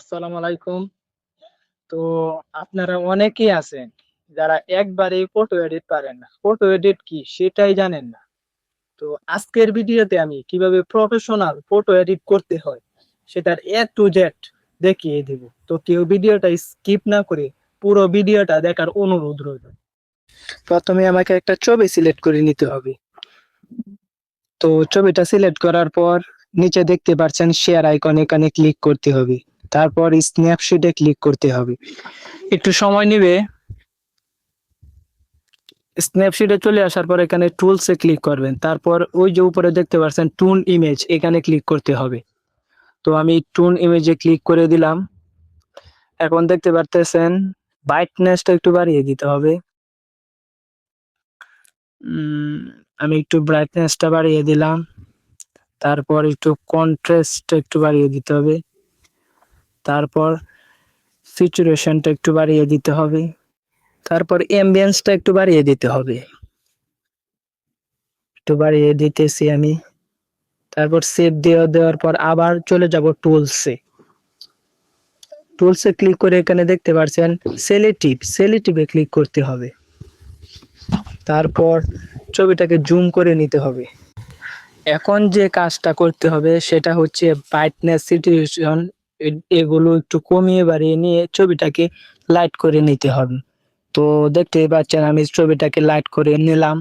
আসসালামু আলাইকুম। তো আপনারা অনেকেই আছেন যারা একবারেই ফটো এডিট পারেন না। ফটো এডিট কি সেটাই জানেন না। তো আজকের ভিডিওতে আমি কীভাবে প্রফেশনাল ফটো এডিট করতে হয় সেটার এ টু জেড দেখিয়ে দেব। তো কেউ ভিডিওটা স্কিপ না করে পুরো ভিডিওটা দেখার অনুরোধ রইল। প্রথমে আমাকে একটা ছবি সিলেক্ট করে নিতে হবে। তো ছবিটা সিলেক্ট করার পর নিচে দেখতে পাচ্ছেন শেয়ার আইকন এখানে ক্লিক করতে হবে। তারপর স্ন্যাপশটে ক্লিক করতে হবে। একটু সময় নেবে। স্ন্যাপশটে চলে আসার পর এখানে টুলসে ক্লিক করবেন। তারপর ওই যে উপরে দেখতে পাচ্ছেন টুন ইমেজ এখানে ক্লিক করতে হবে। তো আমি টুন ইমেজে ক্লিক করে দিলাম। এখন দেখতে পারতেছেন ব্রাইটনেসটা একটু বাড়িয়ে দিতে হবে। আমি একটু ব্রাইটনেসটা বাড়িয়ে দিলাম। তারপর একটু কন্ট্রাস্টটা একটু বাড়িয়ে দিতে হবে। তারপর সিচুয়েশনটা একটু বাড়িয়ে দিতে হবে। তারপর অ্যাম্বিয়েন্সটা একটু বাড়িয়ে দিতে হবে। একটু বাড়িয়ে দিতেছি আমি। তারপর সেভ দেওয়া দেওয়ার পর আবার চলে যাব টুলসে। টুলসে ক্লিক করে এখানে দেখতে পাচ্ছেন সেলেটিভ সেলেটিভে ক্লিক করতে হবে। তারপর ছবিটাকে জুম করে নিতে হবে। এখন যে কাজটা করতে হবে সেটা হচ্ছে ব্রাইটনেস সিচুয়েশন এগুলো একটু কমিয়ে বাড়িয়ে নিয়ে ছবিটাকে লাইট করে নিতে হবে। তো দেখতেই পাচ্ছেন আমি ছবিটাকে লাইট করে নিলাম।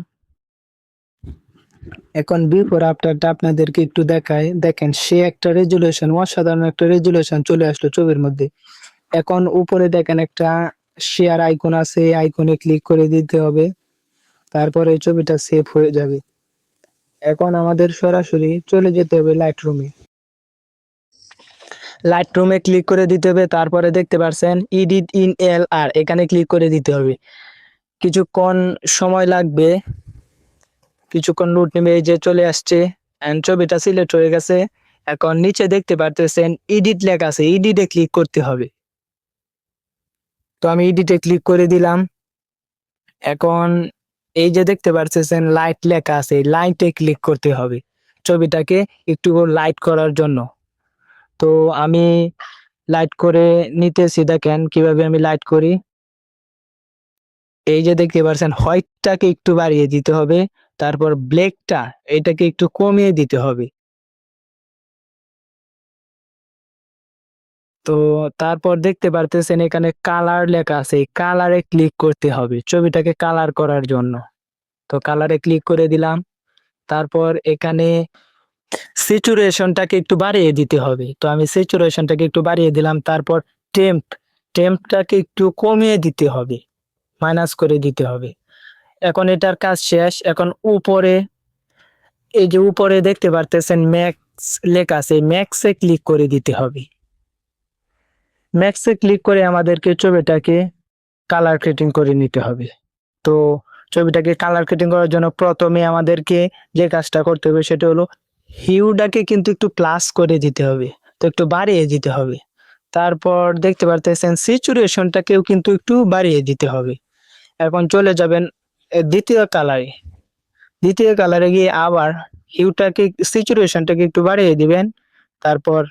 এখন বিফোর আফটারটা আপনাদেরকে একটু দেখাই। দেখেন, সে একটা রেজুলেশন অসাধারণ একটা রেজুলেশন চলে আসলো ছবির মধ্যে। এখন উপরে দেখেন একটা শেয়ার আইকন আছে, এই আইকনে ক্লিক করে দিতে হবে। তারপরে ছবিটা সেভ হয়ে যাবে। এখন আমাদের সরাসরি চলে যেতে হবে লাইট রুমে লাইট রুমে ক্লিক করে দিতে হবে, তারপরে দেখতে পাচ্ছেন ইডিট ইন এল আর এখানে ক্লিক করে দিতে হবে। কিছুক্ষণ সময় লাগবে, কিছুক্ষণ লুট নেবে, এই যে চলে আসছে অ্যান্ড ছবিটা সিলেক্ট হয়ে গেছে। এখন নিচে দেখতে পারতেছেন এডিট লেখা আছে ইডিটে ক্লিক করতে হবে। তো আমি এডিটে ক্লিক করে দিলাম। এখন এই যে দেখতে পারতেছেন লাইট লেখা আছে লাইটে ক্লিক করতে হবে। ছবিটাকে একটু লাইট করার জন্য। তো আমি লাইট করে নিতেছি, দেখেন কীভাবে আমি লাইট করি। এই যে দেখতে পাচ্ছেন হোয়াইটটাকে একটু বাড়িয়ে দিতে হবে, তারপর ব্ল্যাকটা এটাকে একটু কমিয়ে দিতে হবে। তো তারপর দেখতে পারতেছেন, এখানে কালার লেখা আছে কালারে ক্লিক করতে হবে, ছবিটাকে কালার করার জন্য। তো কালারে ক্লিক করে দিলাম, তারপর এখানে সিচুয়েশনটাকে একটু বাড়িয়ে দিতে হবে। তো আমি সিচুয়েশনটাকে একটু বাড়িয়ে দিলাম, তারপর টেম্প, টেম্পটাকে একটু কমিয়ে দিতে হবে, মাইনাস করে দিতে হবে। এখন এটার কাজ শেষ, এখন উপরে, এই যে উপরে দেখতে পারতেছেন ম্যাক্স লেখা আছে, ম্যাক্সে ক্লিক করে দিতে হবে। ম্যাক্সে ক্লিক করে আমাদেরকে ছবিটাকে কালার ক্রেটিং করে নিতে হবে। তো ছবিটাকে কালার ক্রেটিং করার জন্য প্রথমে আমাদেরকে যে কাজটা করতে হবে সেটা হলো হিউটাকে কিন্তু একটু প্লাস করে দিতে হবে, তো একটু বাড়িয়ে দিতে হবে। তারপর দেখতে পারতেছেন সিচুয়েশনটাকেও কিন্তু একটু বাড়িয়ে দিতে হবে। এখন চলে যাবেন দ্বিতীয় কালারে দ্বিতীয় কালারে গিয়ে আবার হিউটাকে সিচুয়েশনটাকে একটু বাড়িয়ে দিবেন। তারপর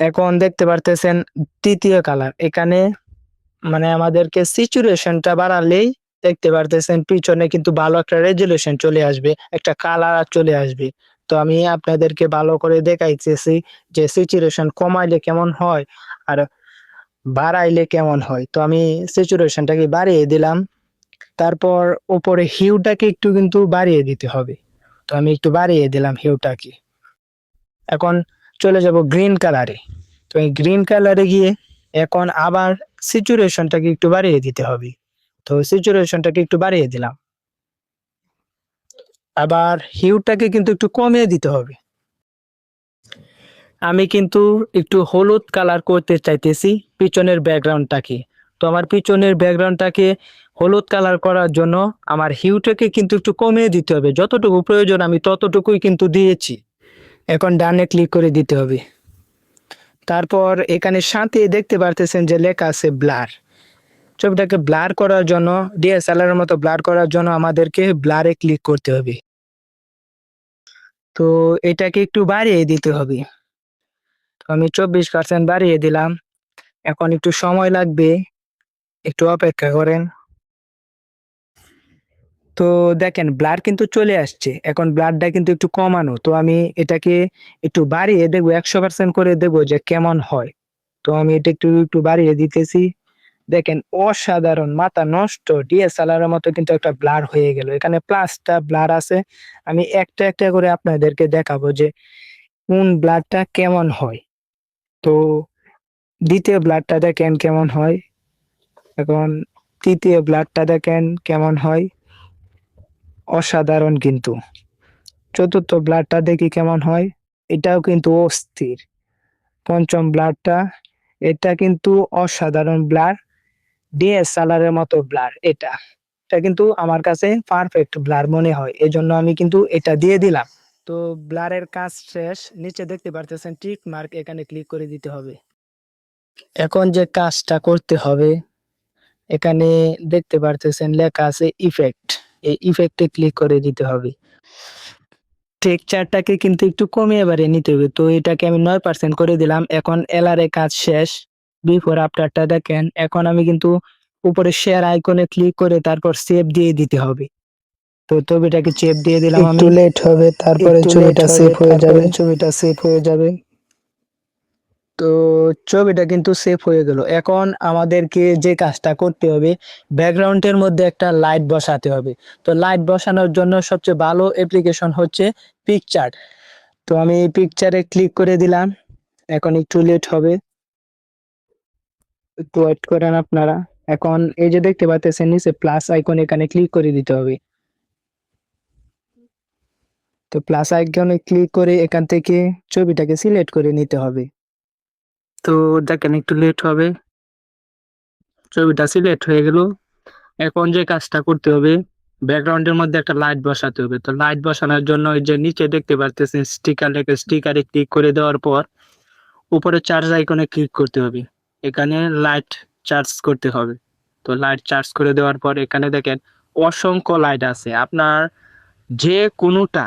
এখন দেখতে পারতেছেন তৃতীয় কালার এখানে মানে আমাদেরকে সিচুয়েশনটা বাড়ালেই দেখতে পারতেছেন, পিছনে কিন্তু ভালো একটা রেজুলেশন চলে আসবে, একটা কালার চলে আসবে। তো আমি আপনাদেরকে ভালো করে দেখাইতেছি যে সিচুয়েশন কমাইলে কেমন হয় আর বাড়াইলে কেমন হয়। তো আমি সিচুয়েশনটাকে বাড়িয়ে দিলাম, তারপর উপরে হিউটাকে একটু কিন্তু বাড়িয়ে দিতে হবে। তো আমি একটু বাড়িয়ে দিলাম হিউটাকে এখন চলে যাব গ্রিন কালারে তো এই গ্রিন কালারে গিয়ে এখন আবার সিচুয়েশনটাকে একটু বাড়িয়ে দিতে হবে। তো সিচুয়েশনটাকে একটু বাড়িয়ে দিলাম। আবার হিউটাকে কিন্তু একটু কমিয়ে দিতে হবে। আমি কিন্তু একটু হলুদ কালার করতে চাইতেছি পিছনের ব্যাকগ্রাউন্ডটাকে তো আমার পিছনের ব্যাকগ্রাউন্ডটাকে হলুদ কালার করার জন্য আমার হিউটাকে কিন্তু একটু কমিয়ে দিতে হবে। যতটুকু প্রয়োজন আমি ততটুকুই কিন্তু দিয়েছি। এখন ডানে ক্লিক করে দিতে হবে। তারপর এখানে সাথে দেখতে পারতেছেন যে লেখা আছে ব্লার ছবিটাকে ব্লার করার জন্য ডিএসএলআর মতো ব্লার করার জন্য আমাদেরকে ব্লারে ক্লিক করতে হবে। তো এটাকে একটু বাড়িয়ে দিতে হবে। তো আমি চব্বিশ পার্সেন্ট বাড়িয়ে দিলাম। এখন একটু সময় লাগবে। একটু অপেক্ষা করেন। তো দেখেন, ব্লার কিন্তু চলে আসছে। এখন ব্লারটা কিন্তু একটু কমানো। তো আমি এটাকে একটু বাড়িয়ে দেখব, একশো পার্সেন্ট করে দেবো যে কেমন হয়। তো আমি এটা একটু একটু বাড়িয়ে দিতেছি। দেখেন, অসাধারণ, মাথা নষ্ট ডিএসএলআর মতো কিন্তু একটা ব্লার হয়ে গেল। এখানে প্লাসটা ব্লার আছে। আমি একটা একটা করে আপনাদেরকে দেখাবো যে কোন ব্লাডটা কেমন হয়। তো দ্বিতীয় ব্লাডটা দেখেন কেমন হয়। এখন তৃতীয় ব্লাডটা দেখেন কেমন হয়। অসাধারণ কিন্তু। চতুর্থ ব্লাডটা দেখি কেমন হয়। এটাও কিন্তু অস্থির। পঞ্চম ব্লাডটা, এটা কিন্তু অসাধারণ ব্লাড। ডিএসএলআর মতো ব্লার এটা। এটা কিন্তু আমার কাছে পারফেক্ট ব্লার মনে হয়, এজন্য আমি কিন্তু এটা দিয়ে দিলাম। তো ব্লারের কাজ শেষ, নিচে দেখতে পারতেছেন টিক মার্ক এখানে ক্লিক করে দিতে হবে। এখন যে কাজটা করতে হবে, এখানে দেখতে পারতেছেন, লেখা আছে ইফেক্ট এই ইফেক্টে ক্লিক করে দিতে হবে। টেক্সচারটাকে কিন্তু একটু কমিয়ে বাড়িয়ে নিতে হবে, তো এটাকে আমি নয় পার্সেন্ট করে দিলাম, এখন এলারে কাজ শেষ। বিফোর আফটারটা দেখেন এখন আমি কিন্তু উপরে শেয়ার আইকনে ক্লিক করে তারপর সেভ দিয়ে দিতে হবে। তো ছবিটাকে সেভ দিয়ে দিলাম আমি। একটু লেট হবে তারপরে ছবিটা সেভ হয়ে যাবে। ছবিটা সেভ হয়ে যাবে। তো ছবিটা কিন্তু সেভ হয়ে গেল। এখন আমাদেরকে যে কাজটা করতে হবে ব্যাকগ্রাউন্ডের মধ্যে একটা লাইট বসাতে হবে। তো লাইট বসানোর জন্য সবচেয়ে ভালো অ্যাপ্লিকেশন হচ্ছে পিকচার তো আমি পিকচারে ক্লিক করে দিলাম। এখন একটু লেট হবে। একটু ওয়েট করেন আপনারা। এখন এই যে দেখতে পাচ্ছেন, নিচে প্লাস আইকন এখানে ক্লিক করে দিতে হবে। তো প্লাস আইকনে ক্লিক করে এখান থেকে ছবিটাকে সিলেক্ট করে নিতে হবে। তো দেখেন একটু লেট হবে। ছবিটা সিলেক্ট হয়ে গেল। এখন যে কাজটা করতে হবে ব্যাকগ্রাউন্ডের মধ্যে একটা লাইট বসাতে হবে। তো লাইট বসানোর জন্য ওই যে নিচে দেখতে পারতেছেন স্টিকার স্টিকারে ক্লিক করে দেওয়ার পর, উপরে চার্জ আইকনে ক্লিক করতে হবে। এখানে লাইট চার্জ করতে হবে। তো লাইট চার্জ করে দেওয়ার পর এখানে দেখেন অসংখ্য লাইট আছে। আপনার যে কোনোটা,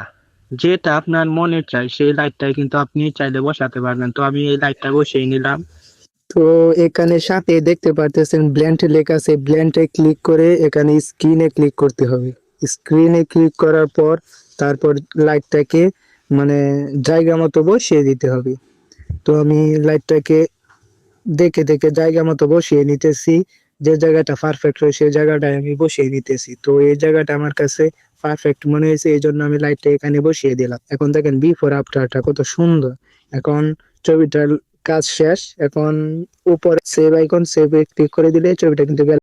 যেটা আপনার মনে চাই সেই লাইটটাই কিন্তু আপনি চাইলে বসাতে পারবেন। তো আমি এই লাইটটা বসিয়ে নিলাম। তো এখানে সাথে দেখতে পারতেছেন ব্ল্যান্ড লেখা আছে। ব্ল্যান্ডে ক্লিক করে এখানে স্ক্রিনে ক্লিক করতে হবে। স্ক্রিনে ক্লিক করার পর তারপর লাইটটাকে মানে জায়গা মতো বসিয়ে দিতে হবে। তো আমি লাইটটাকে দেখে দেখে জায়গা মতো বসিয়ে নিতেছি। যে জায়গাটা পারফেক্ট হয়, সেই জায়গাটায় আমি বসিয়ে নিতেছি। তো এই জায়গাটা আমার কাছে পারফেক্ট মনে হয়েছে, এই জন্য আমি লাইটটা এখানে বসিয়ে দিলাম। এখন দেখেন বিফোর আফটারটা কত সুন্দর। এখন ছবিটার কাজ শেষ। এখন উপরে সেভ আইকন সেভ ক্লিক করে দিলে ছবিটা কিন্তু